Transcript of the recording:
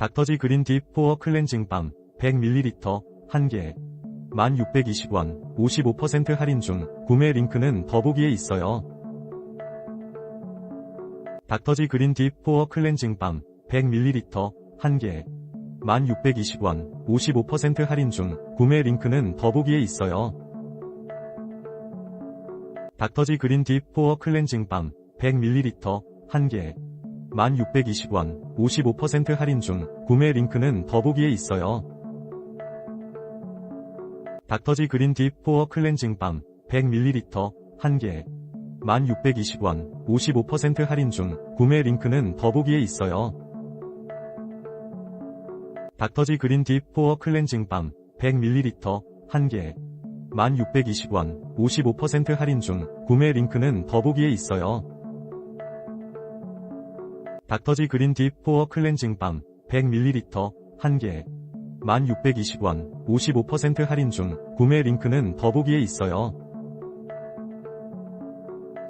닥터지 그린 딥 포어 클렌징 밤 100ml 1개 1620원 55% 할인 중 구매 링크는 더보기에 있어요. 닥터지 그린 딥 포어 클렌징 밤 100ml 1개 1620원 55% 할인 중 구매 링크는 더보기에 있어요. 닥터지 그린 딥 포어 클렌징 밤 100ml 1개 1620원 55% 할인 중 구매 링크는 더보기에 있어요. 닥터지 그린 딥 포어 클렌징 밤 100ml 1개 1620원 55% 할인 중 구매 링크는 더보기에 있어요. 닥터지 그린 딥 포어 클렌징 밤 100ml 1개 1620원 55% 할인 중 구매 링크는 더보기에 있어요. 닥터지 그린 딥 포어 클렌징 밤 100ml 1개 1620원 55% 할인 중 구매 링크는 더보기에 있어요.